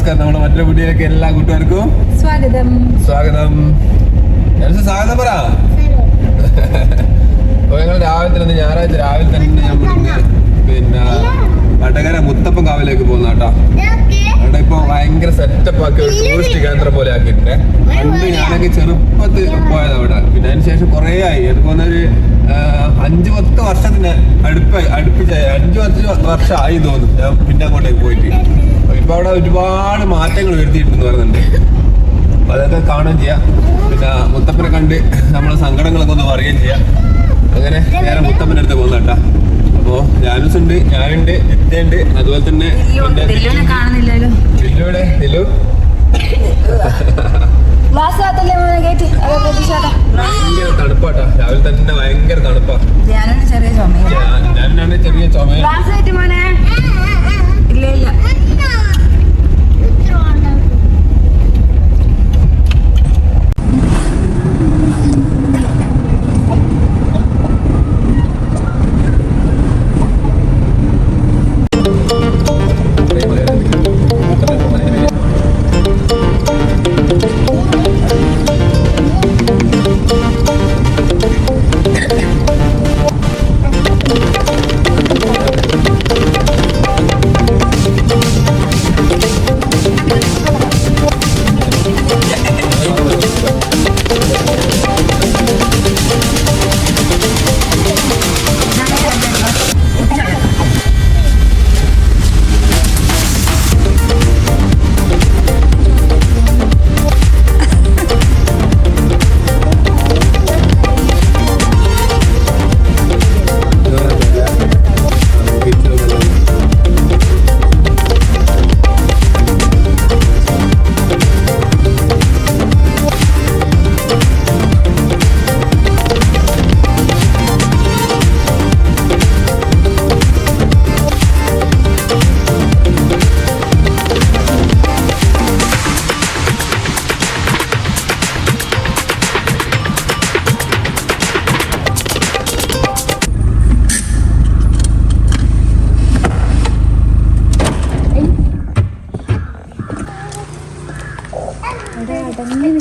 നമസ്കാരം. നമ്മുടെ മറ്റൊരു വീഡിയോയിലേക്ക് എല്ലാ കൂട്ടുകാർക്കും സ്വാഗതം. സ്വാഗതം. സ്വാഗതം പറ. ഞങ്ങൾ രാവിലെ തന്നെ ഞായറാഴ്ച രാവിലെ തന്നെ പിന്നെ വടകര മുത്തപ്പൻ കാവിലേക്ക് പോകുന്ന കേട്ടോ അവിടെ ഇപ്പൊ ഭയങ്കര സെറ്റപ്പ് ആക്കി ഒരു ടൂറിസ്റ്റ് കേന്ദ്രം പോലെ ആക്കിയിട്ടുണ്ട്. പണ്ട് ഞാനൊക്കെ ചെറുപ്പത്തിൽ പോയത് അവിടെ. പിന്നെ അതിന് ശേഷം കുറേ ആയി. എനിക്ക് ആ, അഞ്ച് പത്ത് വർഷത്തിന് അടുപ്പ അടുപ്പിച്ചായി. അഞ്ച് പത്ത് വർഷം ആയി തോന്നുന്നു. ഞാൻ പിന്നെ അങ്ങോട്ടേക്ക് പോയിട്ട്. അവിടെ ഒരുപാട് മാറ്റങ്ങൾ വരുത്തിയിട്ടുണ്ട് പറയുന്നുണ്ട്. അപ്പൊ അതൊക്കെ കാണുകയും ചെയ്യാം. പിന്നെ മുത്തപ്പനെ കണ്ട് നമ്മളെ സങ്കടങ്ങളൊക്കെ ഒന്ന് പറയുകയും ചെയ്യാം. അങ്ങനെ നേരെ മുത്തപ്പന്റെ അടുത്ത് പോകുന്ന കേട്ടാ. അപ്പോ ജാനൂസ് ഉണ്ട് ഞാനുണ്ട് നിത്യയുണ്ട് അതുപോലെ തന്നെ ദില്ലുവിടെ? ദില്ലു? ഭയങ്കര തണുപ്പാട്ടാ രാവിലെ തന്നെ ഭയങ്കര തണുപ്പാ.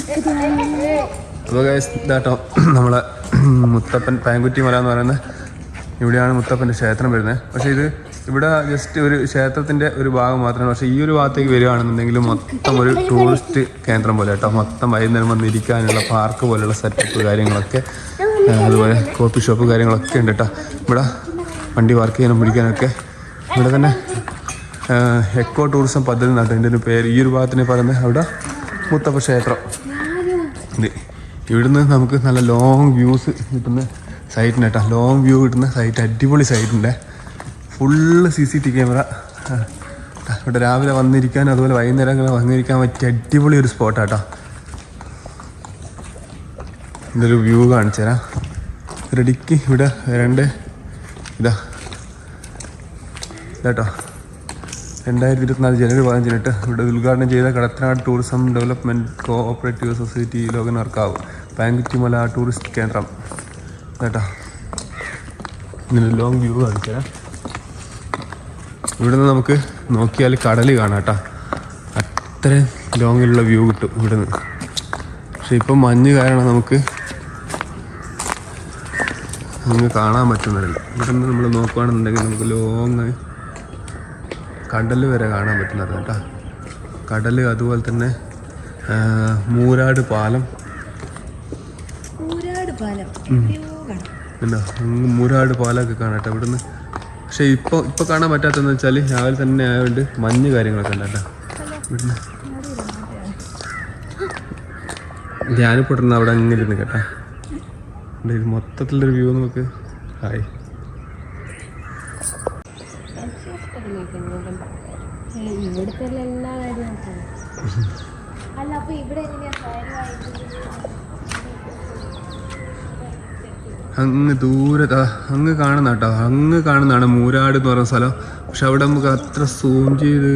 അപ്പോൾ ഗൈസ് ഇതാട്ടോ നമ്മളെ മുത്തപ്പൻ പാങ്കുറ്റി മല എന്ന് പറയുന്നത് ഇവിടെയാണ് മുത്തപ്പന്റെ ക്ഷേത്രം വരുന്നത്. പക്ഷേ ഇത് ഇവിടെ ജസ്റ്റ് ഒരു ക്ഷേത്രത്തിന്റെ ഒരു ഭാഗം മാത്രമാണ്. പക്ഷേ ഈ ഒരു ഭാഗത്തേക്ക് വരികയാണെന്നുണ്ടെങ്കിൽ മൊത്തം ഒരു ടൂറിസ്റ്റ് കേന്ദ്രം പോലെ കേട്ടോ മൊത്തം വൈകുന്നേരം വന്നിരിക്കാനുള്ള പാർക്ക് പോലെയുള്ള സെറ്റപ്പ് കാര്യങ്ങളൊക്കെ അതുപോലെ കോഫി ഷോപ്പ് കാര്യങ്ങളൊക്കെ ഉണ്ട് കേട്ടോ ഇവിടെ വണ്ടി പാർക്ക് ചെയ്യാനും പിടിക്കാനൊക്കെ. ഇവിടെ തന്നെ എക്കോ ടൂറിസം പദ്ധതി എന്നാട്ടോ ഇതിന്റെ ഒരു പേര് ഈ ഒരു ഭാഗത്തിനെ പറയുന്നത് അവിടെ മുത്തപ്പ ക്ഷേത്രം. ഇവിടുന്ന് നമുക്ക് നല്ല ലോങ് വ്യൂസ് കിട്ടുന്ന സൈറ്റിന് കേട്ടോ. ലോങ് വ്യൂ കിട്ടുന്ന സൈറ്റ് അടിപൊളി സൈറ്റുണ്ട് full C C T camera ഇവിടെ രാവിലെ വന്നിരിക്കാനും അതുപോലെ വൈകുന്നേരം അങ്ങനെ വന്നിരിക്കാൻ പറ്റിയ അടിപൊളി ഒരു സ്പോട്ടാട്ടോ ഇതൊരു വ്യൂ കാണിച്ചു തരാം. റെഡിക്ക് ഇവിടെ വരണ്ട് ഇതാ. ഇതാട്ടോ രണ്ടായിരത്തി ഇരുപത്തിനാല് ജനുവരി പതിനഞ്ചിനിട്ട് ഇവിടെ ഉദ്ഘാടനം ചെയ്ത Kadathanad tourism development cooperative society Lokanarkavu. Pankuttimala tourist കേന്ദ്രം. കേട്ടോ ഇങ്ങനെ ലോങ് വ്യൂ കാണിച്ചുതരാം ഇവിടുന്ന് നമുക്ക് നോക്കിയാൽ കടൽ കാണാം കേട്ടോ അത്രയും ലോങ്ങിലുള്ള വ്യൂ കിട്ടും ഇവിടുന്ന്. പക്ഷെ ഇപ്പം മഞ്ഞ് കാരണം നമുക്ക് അങ്ങ് കാണാൻ പറ്റുന്നില്ല ഇവിടുന്ന് നമ്മൾ നോക്കുകയാണെന്നുണ്ടെങ്കിൽ നമുക്ക് ലോങ് കടൽ വരെ കാണാൻ പറ്റുന്നത് കേട്ടോ. കടൽ അതുപോലെ തന്നെ മൂരാട് പാലം പാലം. മൂരാട് പാലമൊക്കെ കാണാം കേട്ടോ ഇവിടുന്ന്. പക്ഷേ ഇപ്പോൾ ഇപ്പോൾ കാണാൻ പറ്റാത്തതെന്ന് വെച്ചാൽ രാവിലെ തന്നെ ആയതുകൊണ്ട് മഞ്ഞ് കാര്യങ്ങളൊക്കെ ഉണ്ട് കേട്ടോ. ഇവിടുന്ന്. ധ്യാനപ്പെടുന്ന അവിടെ അങ്ങനെ ഇരുന്ന് കേട്ടെ. ഇത് മൊത്തത്തിലൊരു വ്യൂ നമുക്ക് ഹായ്. ഇവിടുത്തെ എല്ലാ കാര്യവും അല്ല അപ്പൊ ഇവിടെ എങ്ങനെയാ? അങ്ങ് ദൂരെ അങ്ങ് കാണുന്ന കേട്ടോ അങ്ങ് കാണുന്നതാണ് മൂരാട് എന്ന് പറയുന്ന സ്ഥലം. പക്ഷെ അവിടെ നമുക്ക് അത്ര സൂം ചെയ്ത്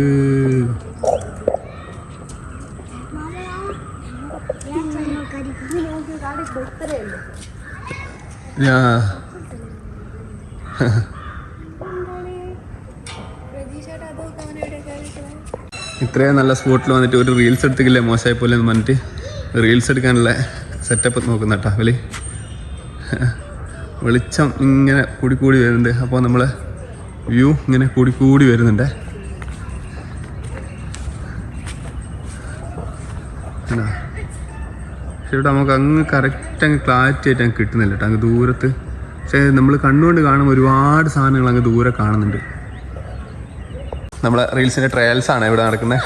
ഇത്രയും നല്ല സ്പോട്ടിൽ വന്നിട്ട് ഒരു റീൽസ് എടുത്തിക്കില്ലേ മോശമായി പോലെ എന്ന് പറഞ്ഞിട്ട്? റീൽസ് എടുക്കാനുള്ള സെറ്റപ്പ് നോക്കുന്ന കേട്ടോ വലി വെളിച്ചം ഇങ്ങനെ കൂടിക്കൂടി കൂടി വരുന്നുണ്ട്. അപ്പോൾ നമ്മൾ വ്യൂ ഇങ്ങനെ കൂടിക്കൂടി കൂടി വരുന്നുണ്ട് പക്ഷേ ഇവിടെ നമുക്ക് അങ്ങ് കറക്റ്റ് അങ്ങ് ക്ലാരിറ്റി ആയിട്ട് അങ്ങ് കിട്ടുന്നില്ല കേട്ടോ. അങ്ങ് ദൂരത്ത്. പക്ഷേ നമ്മൾ കണ്ണുകൊണ്ട് കാണുമ്പോൾ ഒരുപാട് സാധനങ്ങൾ അങ്ങ് ദൂരെ കാണുന്നുണ്ട്. നമ്മളെ റീൽസിന്റെ ട്രയൽസ് ആണ് ഇവിടെ നടക്കുന്നത്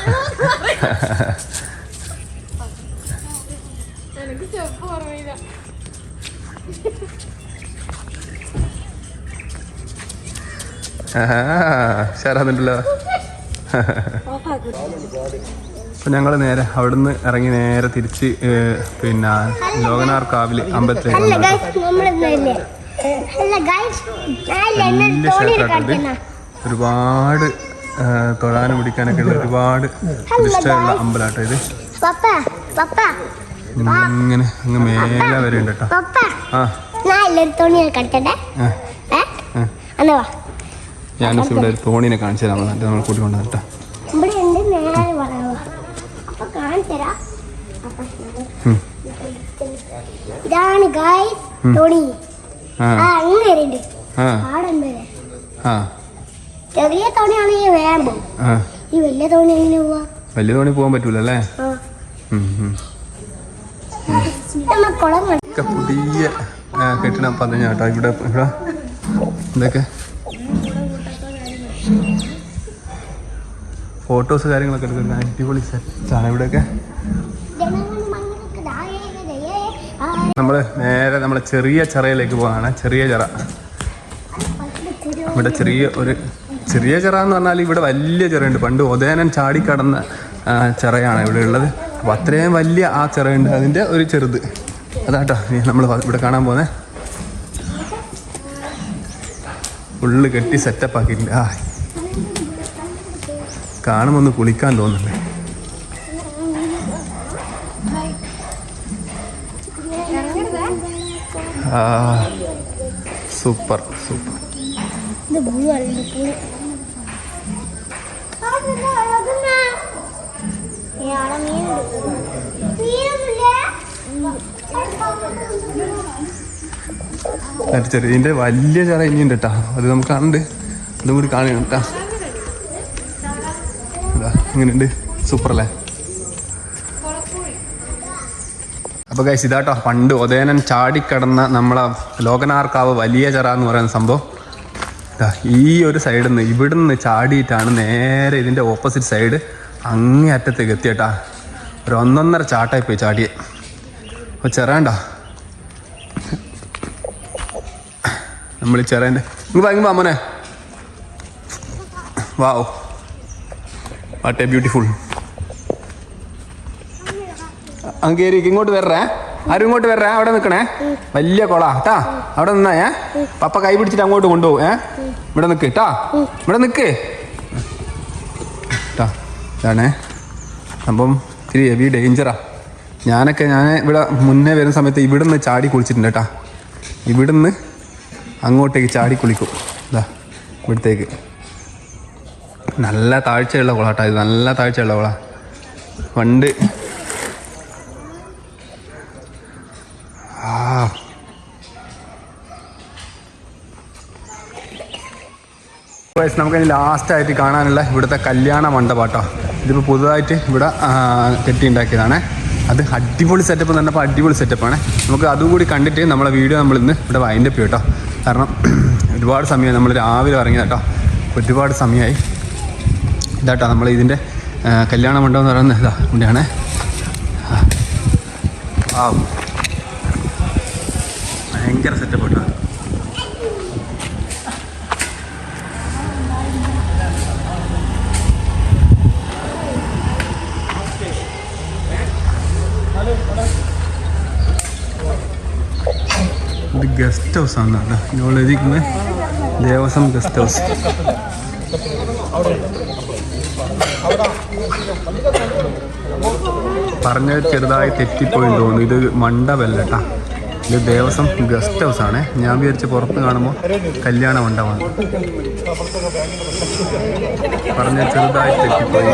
ശരാന്നുണ്ടല്ലോ അപ്പൊ ഞങ്ങൾ നേരെ അവിടുന്ന് ഇറങ്ങി നേരെ തിരിച്ച് പിന്നെ ലോകനാർ കാവിൽ അമ്പലത്തിലേക്ക് വലിയ ക്ഷേത്രമായിട്ടുണ്ട് ഒരുപാട് തൊഴാനും പിടിക്കാനൊക്കെ ഉള്ള ഒരുപാട് ഇഷ്ടമുള്ള അമ്പലമാട്ടോ ഇത്. പപ്പ പപ്പ ഇങ്ങനെ അങ്ങ് മേലെ വരെ ഉണ്ട് കേട്ടോ പപ്പ ആ. തുണി ഞാനിപ്പോൾ ഇവിടെ ഒരു തോണിനെ കാണിച്ചു തരാം. നമ്മൾ നമ്മൾ കൂട്ടിക്കൊണ്ട് ഉം. ഇതാണ് ഗൈസ് തോണി. ആ. ആ ചെറിയ തോണിയാണെങ്കിൽ വേഗം പോകും ഈ വലിയ തോണി എങ്ങനെ പോവാ? വലിയ തോണി പോകാൻ പറ്റൂല അല്ലേ? പുതിയ കെട്ടിടം പതിഞ്ഞ കേട്ടോ. ഇവിടെ ഇവിടെ. എന്തൊക്കെ ഫോട്ടോസ് കാര്യങ്ങളൊക്കെ എടുക്കുന്ന അടിപൊളി സെറ്റാണ് ഇവിടെയൊക്കെ. നമ്മൾ നേരെ നമ്മളെ ചെറിയ ചിറയിലേക്ക് പോകാണ് ചെറിയ ചിറ. ഇവിടെ ചെറിയ ഒരു ചെറിയ ചിറ എന്ന് പറഞ്ഞാൽ ഇവിടെ വലിയ ചിറയുണ്ട്. പണ്ട് ഉദയനൻ ചാടിക്കടന്ന ചിറയാണ് ഇവിടെ ഉള്ളത്. അപ്പോൾ അത്രയും വലിയ ആ ചിറയുണ്ട്. അതിന്റെ ഒരു ചെറുത്. അതാട്ടോ നമ്മൾ ഇവിടെ കാണാൻ പോകുന്നത് ഫുള്ള് കെട്ടി സെറ്റപ്പ് ആക്കിയിട്ടുണ്ട്. ആ കാണുമ്പോൾ ഒന്ന് കുളിക്കാൻ തോന്നുന്നു ആ സൂപ്പർ സൂപ്പർ. ചെറിയ ഇതിന്റെ വലിയ ചിറ ഇനിയുണ്ട് കേട്ടോ അത് നമുക്ക് കണ്ട് അതും കൂടി കാണണം കേട്ടോ എങ്ങനെയുണ്ട്? സൂപ്പർ അല്ലേ അപ്പോൾ ഗൈസ് ഇതാട്ടോ. പണ്ട് ഉദയനൻ ചാടിക്കടന്ന നമ്മളെ ലോകനാർക്കാവ് വലിയ ചെറ എന്ന് പറയുന്ന സംഭവം. ഈ ഒരു സൈഡിൽ നിന്ന് ഇവിടുന്ന് ചാടിയിട്ടാണ് നേരെ ഇതിന്റെ ഓപ്പോസിറ്റ് സൈഡ് അങ്ങേ അറ്റത്തേക്ക് എത്തിയട്ടാ. ഒരു ഒന്നൊന്നര ചാട്ടായി പോയി ചാടിയെ. അപ്പോൾ ചെറേണ്ട നമ്മൾ ചെറേന്റെ ഇങ്ങ് അമ്മനെ മോനെ. വാവ് വാട്ട് എ ബ്യൂട്ടിഫുൾ അങ്കേരി ഇങ്ങോട്ട് വരണേ ആരും ഇങ്ങോട്ട് വരണേ അവിടെ നിൽക്കണേ. വലിയ കൊളാ. ട്ടാ അവിടെ നിന്നാ ഏ? പപ്പ കൈ പിടിച്ചിട്ട് അങ്ങോട്ട് കൊണ്ടുപോകും ഏ? ഇവിടെ നിൽക്ക് ട്ടാ. ഇവിടെ നിൽക്ക് ട്ടാ ഇതാണേ അപ്പം ഇത്തിരി ഹെവി ഡേഞ്ചറാ ഞാനൊക്കെ ഞാൻ ഇവിടെ മുന്നേ വരുന്ന സമയത്ത് ഇവിടുന്ന് ചാടി കുളിച്ചിട്ടുണ്ട് കേട്ടാ ഇവിടുന്ന് അങ്ങോട്ടേക്ക് ചാടി കുളിക്കും. ഇതാ ഇവിടത്തേക്ക്. നല്ല താഴ്ചയുള്ള കുളാട്ടാ ഇത്. നല്ല താഴ്ചയുള്ള കുള. പണ്ട് നമുക്ക് ലാസ്റ്റ് ആയിട്ട് കാണാനുള്ള ഇവിടുത്തെ കല്യാണ മണ്ഡപാട്ടോ. ഇതിപ്പോൾ പുതുതായിട്ട് ഇവിടെ കെട്ടിയുണ്ടാക്കിയതാണ്. അത് അടിപൊളി സെറ്റപ്പ് എന്ന് പറഞ്ഞപ്പോൾ അടിപൊളി സെറ്റപ്പാണ് നമുക്ക് അതും കൂടി കണ്ടിട്ട് നമ്മളെ വീഡിയോ നമ്മൾ ഇന്ന് ഇവിടെ വൈൻഡപ്പ് കേട്ടോ. കാരണം ഒരുപാട് സമയം നമ്മൾ രാവിലെ ഇറങ്ങിയത് കേട്ടോ ഒരുപാട് സമയമായി ഇതാട്ടോ നമ്മൾ ഇതിന്റെ കല്യാണ മണ്ഡപം എന്ന് പറയുന്നത്. ഇതാ ഇവിടെയാണ്. ആ. ഭയങ്കര സെറ്റപ്പ് കേട്ടോ ഇത് ഗസ്റ്റ് ഹൗസ് ആണ് കേട്ടോ. ഇവിടെ എഴുതിക്കുന്നത് ദേവസ്വം ഗസ്റ്റ് ഹൗസ് പറഞ്ഞത് ചെറുതായി തെറ്റിപ്പോയി തോന്നുന്നു. ഇത് മണ്ഡപമല്ല കേട്ടാ ഇത് ദേവസ്വം ഗസ്റ്റ് ഹൗസ് ആണ്. ഞാൻ വിചാരിച്ച് പുറത്ത് കാണുമ്പോൾ കല്യാണ മണ്ഡപമാണ്. പറഞ്ഞത് ചെറുതായി തെറ്റിപ്പോയി.